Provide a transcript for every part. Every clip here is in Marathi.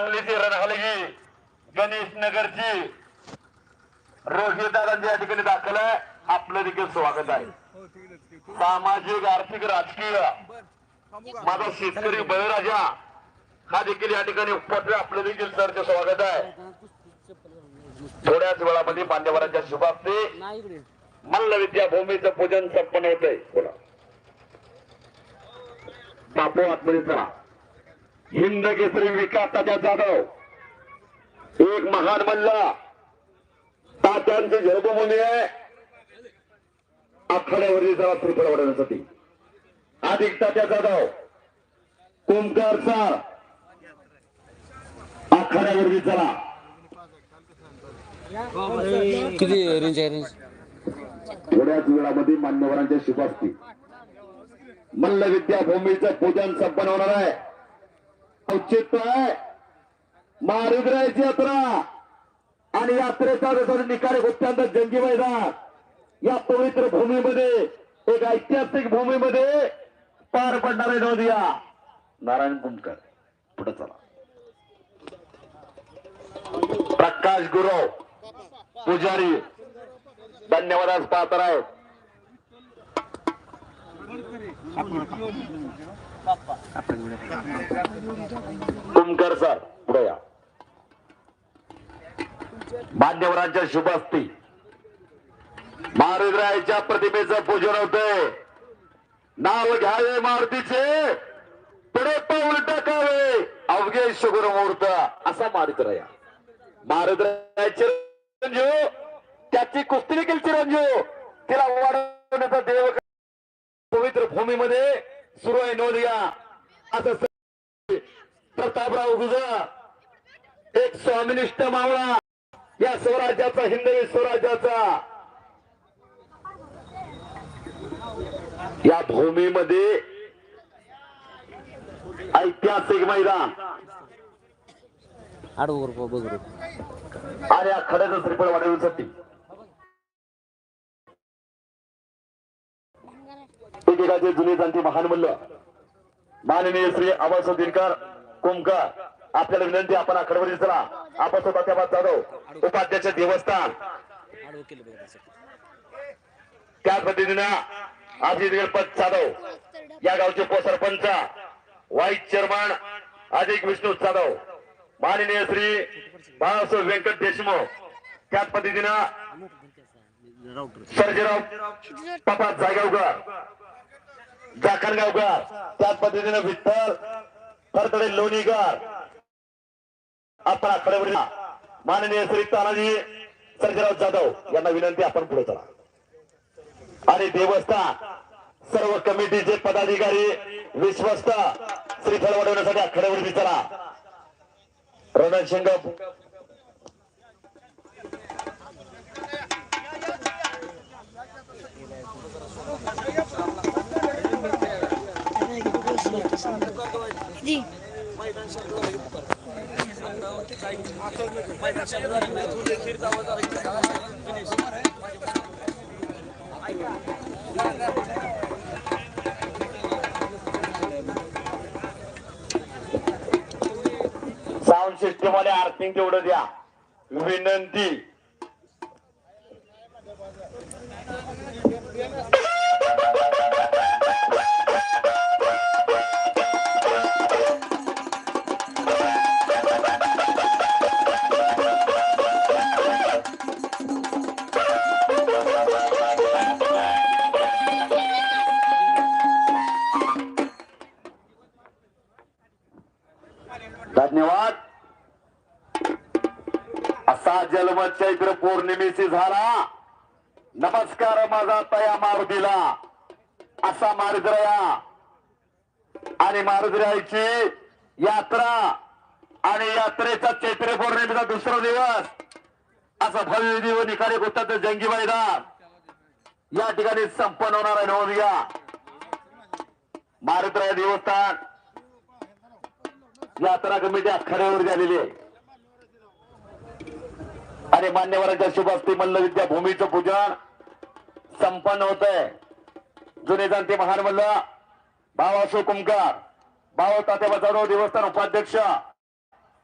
सांगलीची रणहलगी गणेश नगरची रोहितदादांची या ठिकाणी दाखल आहे. आपलं देखील स्वागत आहे. सामाजिक आर्थिक राजकीय. माझा शेतकरी बळीराजा हा देखील या ठिकाणी उपस्थित आपलं देखील सरचं स्वागत आहे. थोड्याच वेळामध्ये मान्यवरांच्या शुभास्ते मल्ल विद्याभूमीचं पूजन संपन्न होतंय. बोला. बापू आत्मनेचा हिंद केसरी विकास तात्या जाधव. एक महान मल्ल. तात्यांची जन्मभूमी आहे आखाड्यावरती जरा त्रिपुरा वाढवण्यासाठी. अधिक तात्या जाधव. कुंभकार सर आखाड्यावरती चला. किती रेंज आहे रेंज थोड्याच वेळामध्ये मान्यवरांच्या शुभास्ती. मल्ल विद्याभूमीचं पूजन संपन्न होणार आहे. औचित्य आहे यात्रा आणि यात्रेचा जसं निकाल अत्यंत जंगी मैदान. या पवित्र भूमीमध्ये एक ऐतिहासिक भूमीमध्ये पार पडणारे नोंदिया. नारायण कुंडकर पुढे चला. प्रकाश गुरव पुजारी धन्यवाद आज पात्र आहेत तुमकर सर पुढे या. मान्यवरांच्या शुभ असती महारुद्रायाच्या प्रतिमेचं पूजन होतंय. नाव घ्यावे मारुतीचे. पुढे पाऊल टाकावे. अवघे शुगर मुहूर्त. असा मारुद्राया महारुद्राचे चिरंजीव त्याची कुस्ती देखील चिरंजीव तिला वाढवण्याचा देव पवित्र भूमीमध्ये सुरू आहे नोंदिया असं प्रतापराव गुजर एक स्वामिनिष्ठ मावळा या स्वराज्याचा हिंदवी स्वराज्याचा. या भूमीमध्ये ऐतिहासिक मैदान. आणि या खड्याचं श्रीफळ वाढवण्यासाठी एकेकाचे जुने जाणते महान मूल्य माननीय श्री आवास दिनकर कुमकर आपल्याला विनंती आपण आखडवरी चला आपण तात्याबाद जाधव उपाध्यक्ष देवस्थान. त्याच पद्धतीनं अजित गणपत जाधव या गावचे उपसरपंच व्हाईस चेअरमन अधिक विष्णू जाधव माननीय श्री बाळासाहेब व्यंकट देशमुख त्याच पद्धतीनं सर्जेराव पप्पा जागावकर जाखणगावकर त्याच पद्धतीनं विठ्ठल फरतडे लोणीकर आपण आखड्यावरील माननीय श्री तानाजी सर्जेराव जाधव यांना विनंती आपण पुढे चला. आणि देवस्थान सर्व कमिटीचे पदाधिकारी विश्वस्त श्रीफळ वाढवण्यासाठी आखड्यावरती चला. रणशिंग साऊंड सिस्टम वाले आर्थिंग तेवढं द्या. विनंती. धन्यवाद. असा जन्म चैत्र पौर्णिमेशी झाला. नमस्कार माझा तया मारुतीला. असा मारुद्रया आणि मारुद्रयाची यात्रा आणि यात्रेचा चैत्र पौर्णिमेचा दुसरा दिवस. असा भव्य दिव निकाली गोष्टाचं जंगी मैदान. या ठिकाणी संपन्न होणार आहे नोंदघ्या मारुद्रया देवस्थान. यात्रा कमिटी आखाड्यावर झालेली आहे. आणि मान्यवरांच्या शुभ म्हणलं मल्ल भूमीचं पूजन संपन्न होत आहे जुने जाणते महान मल्ल अशोक कुमकार भाव तात्या जाधव देवस्थान उपाध्यक्ष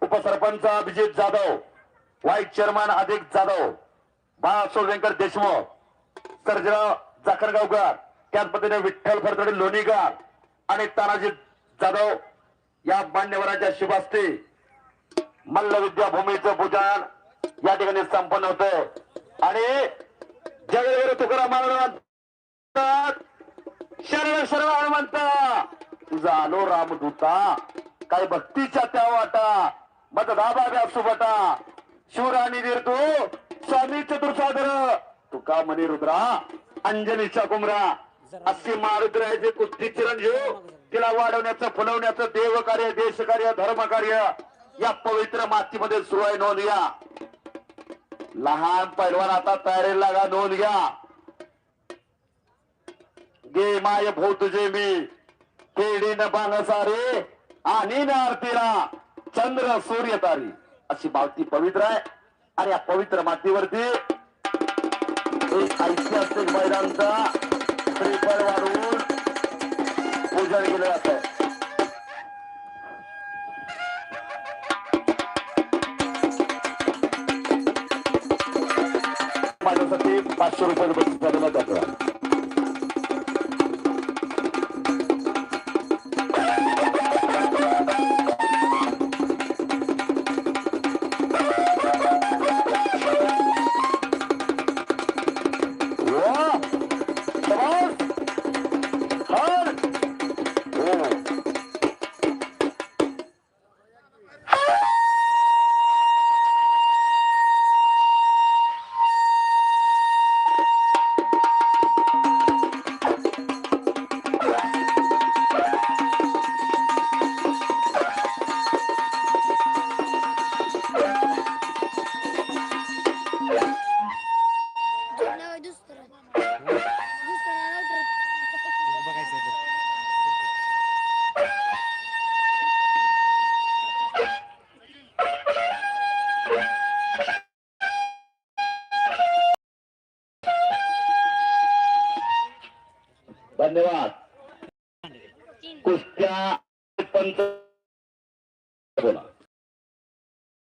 उपसरपंच अभिजित जाधव व्हाईस चेअरमन अधिक जाधव बाळासोड व्यंकट देशमुख सर्जराव जाखरगावकर त्याच पद्धतीने विठ्ठल फरतडे लोणीकर आणि तानाजी जाधव या मान्यवरांच्या शुभास्ते मल्ल विद्याभूमीचं पूजन या ठिकाणी संपन्न होत आणि जगदेव तुकाराम महाराज शरण शरण हनुमंत तुझा आलो रामदूता काय भक्तीच्या त्या वाटा मत दाबा सुबटा शिवराणी वीर तू स्वामी चतुर्सागर तुका म्हणे रुद्रा अंजनीच्या कुमरा. असे मारुद्राचे कुस्ती चिरंजीव तिला वाढवण्याचं फुलवण्याचं देव कार्य देश कार्य धर्म कार्य या पवित्र मातीमध्ये सुरू आहे नोंद घ्या. लहान पैलवान आता तयारी लागा नोंद घ्या. गे माय भाऊ तुझे मी केडी न बांगसारे आणि न आरतीला चंद्र सूर्य तारी. अशी माती पवित्र आहे. आणि या पवित्र मातीवरती एक ऐतिहासिक मैदानचा श्रीफळ वाढवून पूजन केलं जात आहे माझ्यासाठी पाचशे रुपये बक्षीस झालेलं जातं. धन्यवाद. कुस्त्या पंच बोला.